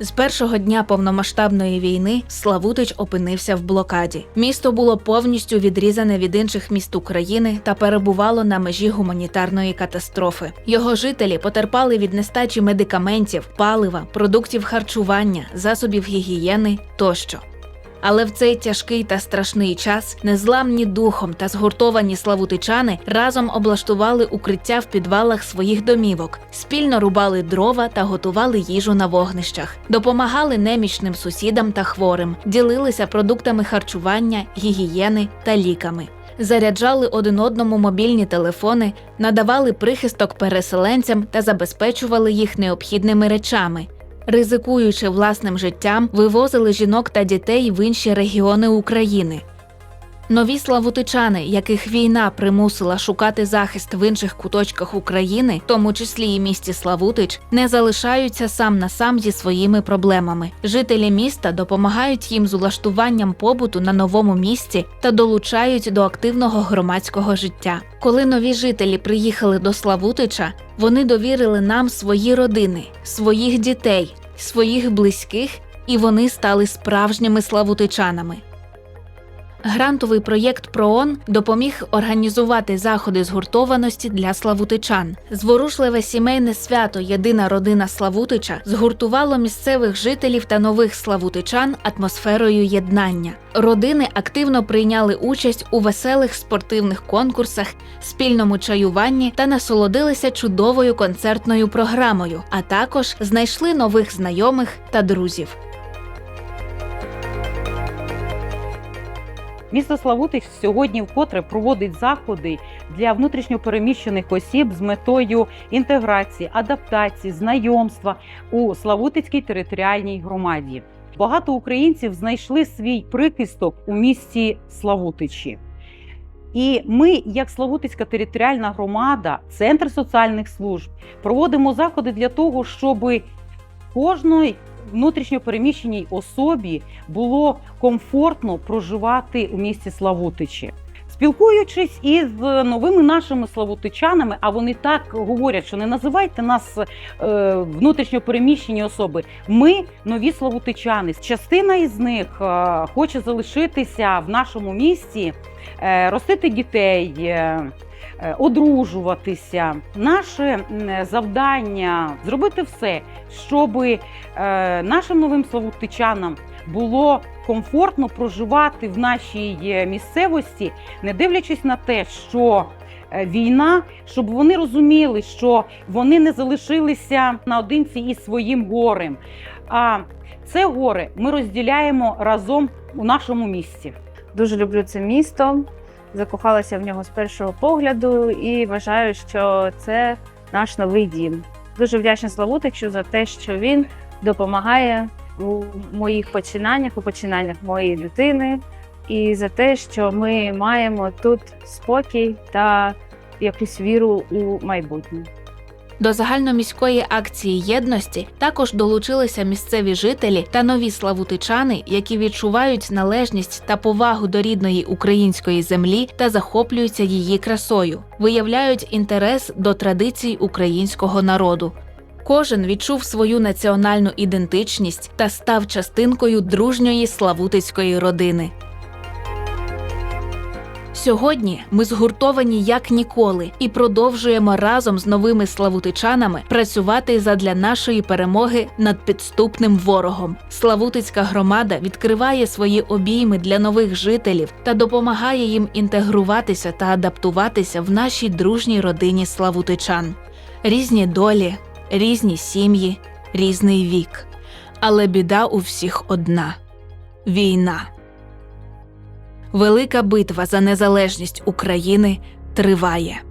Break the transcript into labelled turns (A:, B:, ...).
A: З першого дня повномасштабної війни Славутич опинився в блокаді. Місто було повністю відрізане від інших міст України та перебувало на межі гуманітарної катастрофи. Його жителі потерпали від нестачі медикаментів, палива, продуктів харчування, засобів гігієни тощо. Але в цей тяжкий та страшний час незламні духом та згуртовані славутичани разом облаштували укриття в підвалах своїх домівок, спільно рубали дрова та готували їжу на вогнищах, допомагали немічним сусідам та хворим, ділилися продуктами харчування, гігієни та ліками. Заряджали один одному мобільні телефони, надавали прихисток переселенцям та забезпечували їх необхідними речами, ризикуючи власним життям, вивозили жінок та дітей в інші регіони України. Нові славутичани, яких війна примусила шукати захист в інших куточках України, в тому числі і місті Славутич, не залишаються сам на сам зі своїми проблемами. Жителі міста допомагають їм з улаштуванням побуту на новому місці та долучають до активного громадського життя. Коли нові жителі приїхали до Славутича, вони довірили нам свої родини, своїх дітей, своїх близьких, і вони стали справжніми славутичанами. Грантовий проєкт ПРООН допоміг організувати заходи згуртованості для славутичан. Зворушливе сімейне свято Єдина родина Славутича згуртувало місцевих жителів та нових славутичан атмосферою єднання. Родини активно прийняли участь у веселих спортивних конкурсах, спільному чаюванні та насолодилися чудовою концертною програмою, а також знайшли нових знайомих та друзів.
B: Місто Славутич сьогодні вкотре проводить заходи для внутрішньопереміщених осіб з метою інтеграції, адаптації, знайомства у Славутицькій територіальній громаді. Багато українців знайшли свій прихисток у місті Славутичі. І ми, як Славутицька територіальна громада, центр соціальних служб, проводимо заходи для того, щоб кожної внутрішньопереміщеній особі було комфортно проживати у місті Славутичі. Спілкуючись із новими нашими славутичанами, а вони так говорять, що не називайте нас е, внутрішньопереміщені особи. Ми нові славутичани. Частина із них е, хоче залишитися в нашому місті, е, ростити дітей. Е, Одружуватися, наше завдання зробити все, щоб е, нашим новим славутичанам було комфортно проживати в нашій е, місцевості, не дивлячись на те, що війна, щоб вони розуміли, що вони не залишилися наодинці із своїм горем. А це горе ми розділяємо разом у нашому місті.
C: Дуже люблю це місто, закохалася в нього з першого погляду і вважаю, що це наш новий дім. Дуже вдячна Славутичу за те, що він допомагає у моїх починаннях, у починаннях моєї дитини, і за те, що ми маємо тут спокій та якусь віру у майбутнє.
A: До загальноміської акції єдності також долучилися місцеві жителі та нові славутичани, які відчувають належність та повагу до рідної української землі та захоплюються її красою, виявляють інтерес до традицій українського народу. Кожен відчув свою національну ідентичність та став частинкою дружньої славутицької родини. Сьогодні ми згуртовані як ніколи і продовжуємо разом з новими славутичанами працювати задля нашої перемоги над підступним ворогом. Славутицька громада відкриває свої обійми для нових жителів та допомагає їм інтегруватися та адаптуватися в нашій дружній родині славутичан. Різні долі, різні сім'ї, різний вік. Але біда у всіх одна війна. Велика битва за незалежність України триває.